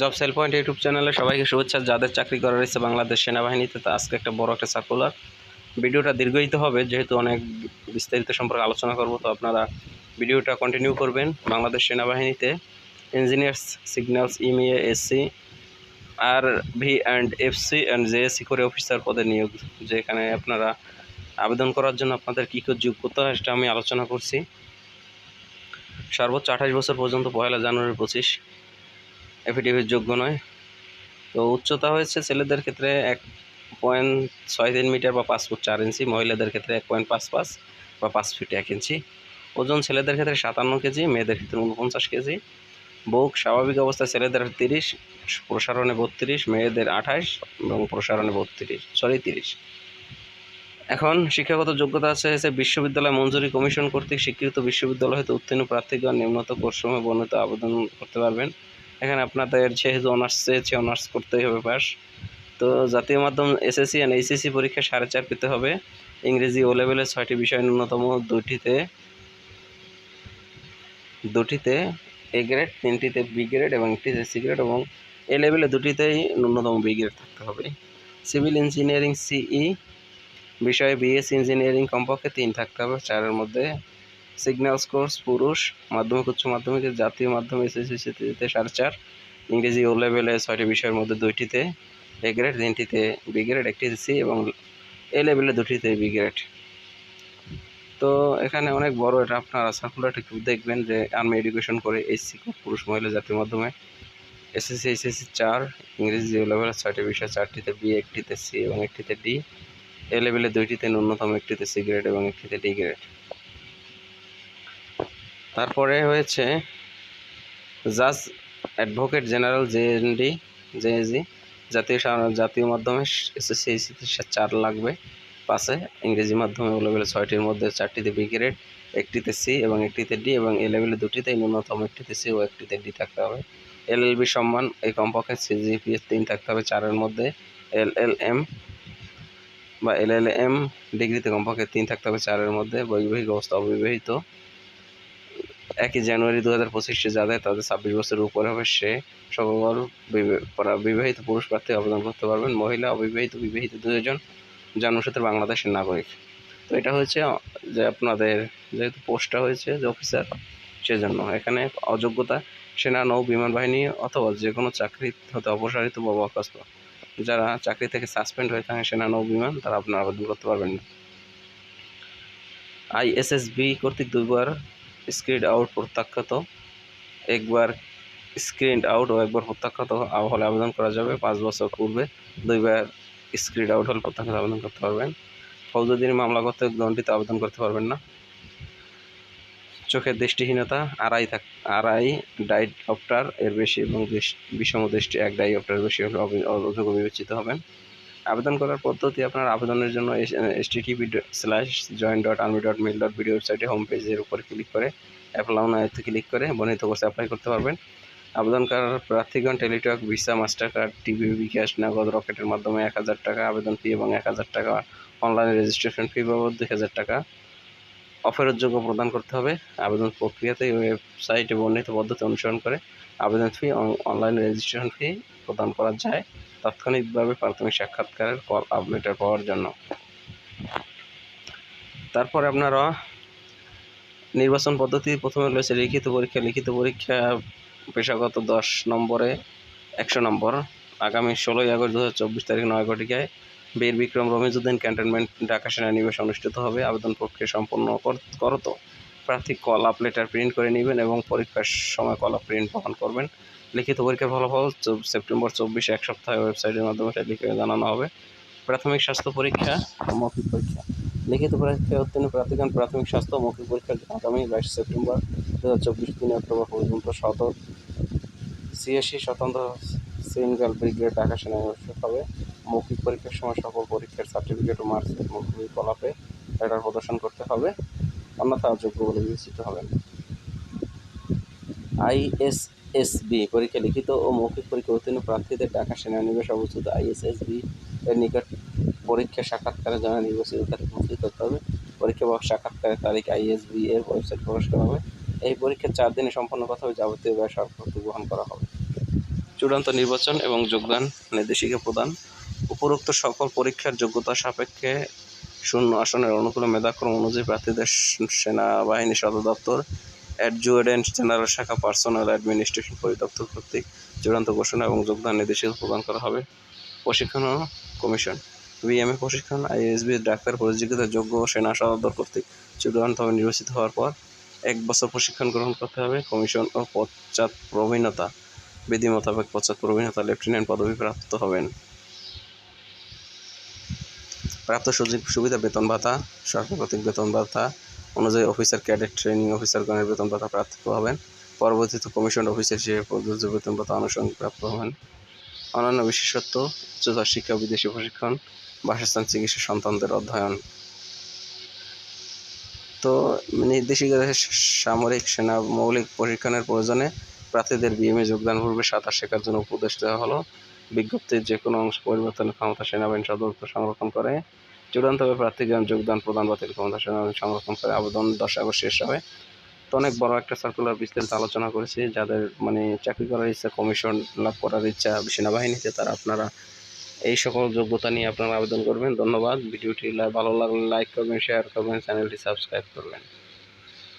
Job sell point YouTube চ্যানেলে সবাইকে শুভেচ্ছা। যাদের চাকরি করার রয়েছে বাংলাদেশ সেনাবাহিনীতে, তো আজকে একটা বড় একটা সার্কুলার ভিডিওটা দীর্ঘায়িত হবে, যেহেতু অনেক বিস্তারিত সম্পর্কে আলোচনা করব, তো আপনারা ভিডিওটা কন্টিনিউ করবেন। বাংলাদেশ সেনাবাহিনীতে engineers signals EME SC R V and FC and JSC করে অফিসার পদে নিয়োগ, যেখানে আপনারা আবেদন করার জন্য আপনাদের কী কী যোগ্যতা, সেটা আমি আলোচনা করছি। সর্বোচ্চ আঠাশ বছর পর্যন্ত, পয়লা জানুয়ারি পঁচিশ। এফিডেভিট যোগ্য নয়। তো উচ্চতা হয়েছে ছেলেদের ক্ষেত্রে এক পয়েন্ট ছয় তিন মিটার বা পাঁচ ফুট চার ইঞ্চি মহিলাদের ক্ষেত্রে এক পয়েন্ট পাঁচ পাঁচ বা পাঁচ ফিট এক ইঞ্চি ওজন ছেলেদের ক্ষেত্রে সাতান্ন কেজি, মেয়েদের ক্ষেত্রে উনপঞ্চাশ কেজি। বুক স্বাভাবিক অবস্থায় ছেলেদের তিরিশ, প্রসারণে বত্রিশ, মেয়েদের আঠাশ এবং প্রসারণে বত্রিশ সরি তিরিশ। এখন শিক্ষাগত যোগ্যতা আছে হচ্ছে বিশ্ববিদ্যালয় মঞ্জুরি কমিশন কর্তৃক স্বীকৃত বিশ্ববিদ্যালয় হতে উত্তীর্ণ প্রার্থীগণ নিম্নত কোর্সমে বর্ণিত আবেদন করতে পারবেন। এখানে আপনাদের যেহেতু অনার্স চেয়েছে অনার্স করতেই হবে পাস তো জাতীয় মাধ্যম এসএসসি অ্যান্ড এইচএসসি পরীক্ষা সাড়ে চার পেতে হবে। ইংরেজি ও লেভেলের ছয়টি বিষয় ন্যূনতম দুটিতে। দুটিতে এ গ্রেড তিনটিতে বি গ্রেড এবং একটিতে সি গ্রেড এবং এ লেভেলে দুটিতেই ন্যূনতম বি গ্রেড থাকতে হবে। সিভিল ইঞ্জিনিয়ারিং সিই বিষয়ে বিএস ইঞ্জিনিয়ারিং কমপক্ষে তিন থাকতে হবে, চারের মধ্যে। সিগন্যালস কোর্স পুরুষ মাধ্যমিক উচ্চ মাধ্যমিকের জাতীয় মাধ্যমিক এসএসসিতে সাড়ে চার ইংরেজি ও লেভেলে ছয়টি বিষয়ের মধ্যে দুইটিতে এ গ্রেড তিনটিতে বি গ্রেড একটিতে সি এবং এ লেভেলে দুটিতে বি গ্রেড তো এখানে অনেক বড় এটা আপনারা সার্কুলারটা একটু দেখবেন যে আর্মি এডুকেশন করে এসসি পুরুষ মহিলা জাতীয় মাধ্যমে এসএসসি এসএসসি চার ইংরেজি ও লেভেলের ছয়টি বিষয় চারটিতে বি একটিতে সি এবং একটিতে ডি এ লেভেলে দুইটিতে ন্যূনতম একটিতে সি গ্রেড এবং একটিতে ডি গ্রেড তারপরে হয়েছে জাজ অ্যাডভোকেট জেনারেল জেএনডি জেএজি জাতীয় জাতীয় মাধ্যমে এসএসসি চার লাগবে পাশে ইংরেজি মাধ্যমে ও লেভেলে ছয়টির মধ্যে চারটিতে বি গ্রেড, একটিতে সি এবং একটিতে ডি এবং এ লেভেলে দুটিতেই ন্যূনতম একটিতে সি ও একটিতে ডি থাকতে হবে। এল এল এলএলবি সম্মান এই কমপক্ষে সিজিপিএস তিন থাকতে হবে, চারের মধ্যে এল এল এম বা এল এল এম ডিগ্রিতে কমপক্ষে তিন থাকতে হবে, চারের মধ্যে বৈবাহিক অবস্থা অবিবাহিত একই জানুয়ারি দু হাজার পঁচিশে যাদের তাদের ছাব্বিশ বছরের উপরে হবে, সে সকল বিবে- বিবাহিত পুরুষ প্রার্থী আবেদন করতে পারবেন। মহিলা, অবিবাহিত, বিবাহিত দুজন জন্মসূত্রে বাংলাদেশের নাগরিক। তো এটা হয়েছে যে আপনাদের যেহেতু পোস্টটা হয়েছে যে অফিসার, সেজন্য। এখানে অযোগ্যতা, সেনা, নৌ, বিমান বাহিনী অথবা যে কোনো চাকরি হতে অপসারিত বা বরখাস্ত। যারা চাকরি থেকে সাসপেন্ড হয়ে থাকে সেনা, নৌ, বিমান, তারা আপনারা আবেদন করতে পারবেন না। আইএসএসবি কর্তৃক দুইবার স্ক্রিড আউট প্রত্যাখ্যাত। একবার স্ক্রিন আউট ও একবার প্রত্যাখ্যাত হলে আবেদন করা যাবে। পাঁচ বছর পূর্বে দুইবার স্ক্রিড আউট হলে প্রত্যাখ্যাত আবেদন করতে পারবেন। ফৌজদারি মামলা করতে দণ্ডিত আবেদন করতে পারবেন না। চোখের দৃষ্টিহীনতা, আড়াই থাক আড়াই ডাইঅপ্টার এর বেশি এবং বিষম দৃষ্টি, এক ডাইঅপ্টার বেশি হলে অযোগ্য বিবেচিত হবেন। আবেদন করার পদ্ধতি আপনার আবেদনের জন্য S TV slash join dot army dot mil dot video ওয়েবসাইটে হোম পেজের উপর ক্লিক করে অ্যাপ্লাউ নাইতে ক্লিক করে বর্ণিত কোর্সে অ্যাপ্লাই করতে পারবেন। আবেদন করার প্রার্থীগণ Teletalk, Visa master card TV bKash Nagad, রকেটের মাধ্যমে এক হাজার টাকা আবেদন ফি এবং এক হাজার টাকা অনলাইন রেজিস্ট্রেশন ফি বাবদ দুই হাজার টাকা অফারের যোগ্য প্রদান করতে হবে। আবেদন প্রক্রিয়াতে ওয়েবসাইটে বর্ণিত পদ্ধতি অনুসরণ করে আবেদন ফি অনলাইন রেজিস্ট্রেশন ফি প্রদান করা যায়। তাৎক্ষণিকভাবে প্রাথমিক সাক্ষাৎকারের কল আপডেটার পাওয়ার জন্য। তারপরে আপনারা নির্বাচন পদ্ধতি প্রথমে রয়েছে লিখিত পরীক্ষা। লিখিত পরীক্ষা পেশাগত দশ নম্বরে একশো নম্বর। আগামী ষোলোই আগস্ট দু হাজার চব্বিশ তারিখ নয় ঘটিকায় বীর বিক্রম রমিজুদ্দিন ক্যান্টনমেন্ট ঢাকা সেনানিবাস অনুষ্ঠিত হবে। আবেদন প্রক্রিয়া সম্পন্ন কর- করত। প্রার্থী কল আপ লেটার প্রিন্ট করে নেবেন এবং পরীক্ষার সময় কল আপ প্রিন্ট বহন করবেন। লিখিত পরীক্ষার ফলাফল সেপ্টেম্বর চব্বিশে এক সপ্তাহে ওয়েবসাইটের মাধ্যমে লিখে জানানো হবে। প্রাথমিক স্বাস্থ্য পরীক্ষা, মৌখিক পরীক্ষা। লিখিত পরীক্ষায় উত্তীর্ণ প্রার্থীগণ প্রাথমিক স্বাস্থ্য মৌখিক পরীক্ষা আগামী বাইশ সেপ্টেম্বর দু হাজার চব্বিশ তিন অক্টোবর পর্যন্ত সদর সিএসসি স্বতন্ত্র সিঙ্গেল ব্রিগেড ঢাকা সেনানিবাসে হবে। মৌখিক পরীক্ষার সময় সকল পরীক্ষার সার্টিফিকেট ও মার্কশিট মৌখিক কলাপে লেটার প্রদর্শন করতে হবে। অন্যথা অযোগ্য বলে বিবেচিত হবেন। আইএসএসবি পরীক্ষা লিখিত ও মৌখিক পরীক্ষা উত্তীর্ণ প্রার্থীদের ঢাকা সেনানিবাসে অবস্থিত আইএসএসবি এর নিকট পরীক্ষা সাক্ষাৎকারের জন্য নির্বাচিত তারিখ মুদ্রিত করতে হবে। পরীক্ষা বা সাক্ষাৎকারের তারিখ আইএসবি এর ওয়েবসাইট প্রকাশ করা হবে। এই পরীক্ষা চার দিনে সম্পন্ন করতে হবে যাবতীয় ব্যয় সরকার গ্রহণ করা হবে। চূড়ান্ত নির্বাচন এবং যোগদান নির্দেশিকা প্রদান। উপরোক্ত সকল পরীক্ষার যোগ্যতা সাপেক্ষে শূন্য আসনের অনুকূলে মেধাক্রম অনুযায়ী প্রার্থীদের সেনাবাহিনী সদর দপ্তর অ্যাডজুয়েডেন্ট জেনারেল শাখা পার্সোনাল অ্যাডমিনিস্ট্রেশন পরিদপ্তর কর্তৃক চূড়ান্ত ঘোষণা এবং যোগদান নির্দেশিকা প্রদান করা হবে। প্রশিক্ষণ কমিশন, বিএমএ প্রশিক্ষণ আইএসবি ডাক্তার পরিচিত যোগ্য সেনা সদর কর্তৃক চূড়ান্তভাবে নির্বাচিত হওয়ার পর এক বছর প্রশিক্ষণ গ্রহণ করতে হবে। কমিশন ও পশ্চাৎ প্রবীণতা, বিধি মোতাবেক পশ্চাৎ প্রবীণতা লেফটেন্যান্ট পদবি প্রাপ্ত হবেন। প্রাপ্ত সুযোগ সুবিধা বেতন ভাতা সরকার বেতন ভাতা অনুযায়ী অফিসার, ক্যাডেট, ট্রেনিং অফিসারগণের বেতন ভাতা প্রাপ্ত হবেন। পরবর্তীতে কমিশন অফিসার হিসেবে প্রযোজ্য বেতন ভাতা আনুষঙ্গিক প্রাপ্ত হবেন। অন্যান্য বিশেষত্ব, উচ্চতর শিক্ষা, বিদেশি প্রশিক্ষণ, বাসস্থান, চিকিৎসা সন্তানদের অধ্যয়ন। তো নির্দেশিকা সামরিক সেনা মৌলিক প্রশিক্ষণের প্রয়োজনে প্রার্থীদের বিএমএ যোগদান পূর্বে সাঁতার শেখার জন্য উপদেশ দেওয়া হলো। বিজ্ঞপ্তির যে কোনো অংশ পরিবর্তনের ক্ষমতা সেনাবাহিনী সদর দপ্তর সংরক্ষণ করে। চূড়ান্তভাবে প্রার্থীগণ যোগদান, প্রদান, বাতিল ক্ষমতা সেনাবাহিনী সংরক্ষণ করে। আবেদন দশ আগস্ট শেষ হবে। তো অনেক বড় একটা সার্কুলার বিস্তারিত আলোচনা করেছি। যাদের মানে চাকরি করার ইচ্ছা কমিশন লাভ করার ইচ্ছা সেনাবাহিনীতে, তারা আপনারা এই সকল যোগ্যতা নিয়ে আপনারা আবেদন করবেন। ধন্যবাদ। ভিডিওটি ভালো লাগলে লাইক করবেন শেয়ার করবেন চ্যানেলটি সাবস্ক্রাইব করবেন।